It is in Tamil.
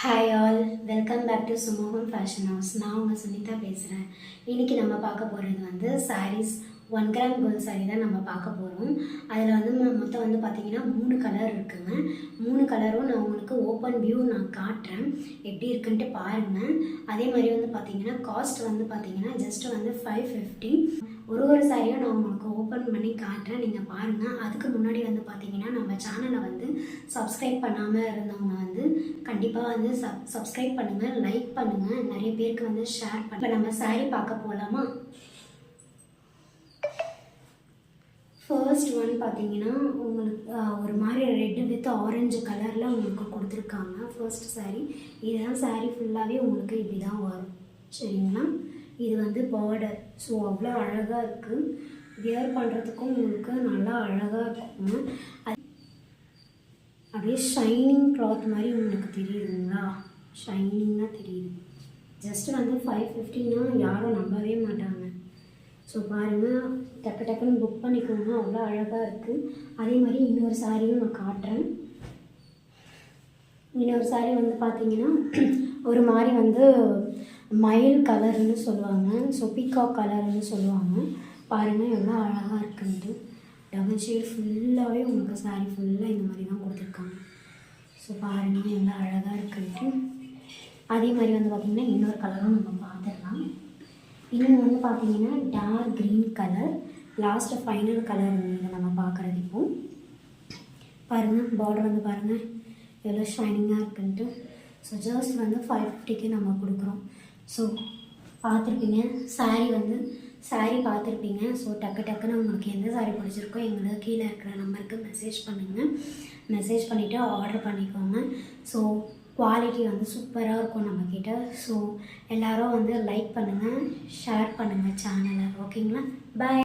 Hi all welcome back to சுமோகம் fashion house நான் உங்கள் சுனிதா பேசுகிறேன் இன்றைக்கி நம்ம பார்க்க போகிறது வந்து sarees one gram gold saree தான் நம்ம பார்க்க போகிறோம் அதில் வந்து மொத்தம் வந்து பார்த்திங்கன்னா மூணு கலர் இருக்குங்க. மூணு கலரும் நான் உங்களுக்கு ஓப்பன் வியூ நான் காட்டுறேன். எப்படி இருக்குன்ட்டு பாருங்கள் அதே மாதிரி வந்து பார்த்திங்கன்னா காஸ்ட் வந்து பார்த்திங்கன்னா ஜஸ்ட் வந்து ஃபைவ் ஃபிஃப்டி ஒரு ஒரு சாரியும் நான் உங்களுக்கு ஓப்பன் பண்ணி காட்டுறேன். நீங்கள் பாருங்கள் அதுக்கு முன்னாடி வந்து பார்த்தீங்கன்னா நம்ம சேனலை வந்து சப்ஸ்கிரைப் பண்ணாமல் இருந்தவங்க வந்து கண்டிப்பாக வந்து சப் சப்ஸ்கிரைப் பண்ணுங்கள் லைக் பண்ணுங்கள் நிறைய பேருக்கு வந்து ஷேர் பண்ண. இப்போ நம்ம சாரி பார்க்க போகலாமா ஃபர்ஸ்ட் ஒன் பார்த்தீங்கன்னா உங்களுக்கு ஒரு மாதிரி ரெட்டு வித் ஆரஞ்சு கலரில் உங்களுக்கு கொடுத்துருக்காங்க. First saree. இதுதான் சாரீ ஃபுல்லாகவே உங்களுக்கு இப்படி தான் வரும். சரிங்களா? இது வந்து பார்டர் ஸோ அவ்வளோ அழகாக இருக்குது வியர் பண்ணுறதுக்கும் உங்களுக்கு நல்லா அழகாக இருக்குங்க அது அப்படியே ஷைனிங் கிளாத் மாதிரி உங்களுக்கு தெரியுதுங்களா? ஷைனிங்காக தெரியுது. ஜஸ்ட் வந்து ஃபைவ் ஃபிஃப்டின்னா யாரும் நம்பவே மாட்டாங்க. ஸோ பாருங்கள் டக்கு டக்குன்னு புக் பண்ணிக்கோங்க. அவ்வளோ அழகாக இருக்குது அதே மாதிரி இன்னொரு சாரியும் நான் காட்டுறேன். இன்னொரு சாரி வந்து பார்த்தீங்கன்னா ஒரு மாதிரி வந்து மயில் கலர்னு சொல்லுவாங்க ஸோ பீகாக் கலர்னு சொல்லுவாங்க பாருங்கள் எவ்வளோ அழகாக இருக்குன்ட்டு டபுள் ஷேட் ஃபுல்லாகவே உங்களுக்கு சாரீ ஃபுல்லாக இந்த மாதிரி தான் கொடுத்துருக்காங்க. ஸோ பாருங்கள் எவ்வளோ அழகாக இருக்குன்ட்டு அதே மாதிரி வந்து பார்த்திங்கன்னா இன்னொரு கலரும் நம்ம பார்த்துடலாம். இன்னொன்று வந்து பார்த்தீங்கன்னா dark green colour last final colour இதை நம்ம பார்க்குறது இப்போ. பாருங்கள் பார்டர் வந்து பாருங்கள் எவ்வளோ ஷைனிங்காக இருக்குன்ட்டு. ஸோ ஜஸ்ட் வந்து ஃபைவ் ஃபிஃப்டிக்கு நம்ம கொடுக்குறோம். ஸோ பார்த்துருப்பீங்க. saree வந்து saree பார்த்துருப்பீங்க. ஸோ டக்கு டக்குன்னு உங்களுக்கு எந்த saree பிடிச்சிருக்கோ எங்களுக்கு கீழே இருக்கிற நம்பருக்கு மெசேஜ் பண்ணுங்கள் மெசேஜ் பண்ணிவிட்டு ஆர்டர் பண்ணிக்கோங்க. ஸோ குவாலிட்டி வந்து சூப்பராக இருக்கும் நம்மக்கிட்ட ஸோ எல்லோரும் வந்து லைக் பண்ணுங்கள் ஷேர் பண்ணுங்கள் சேனலை ஓகேங்களா பாய்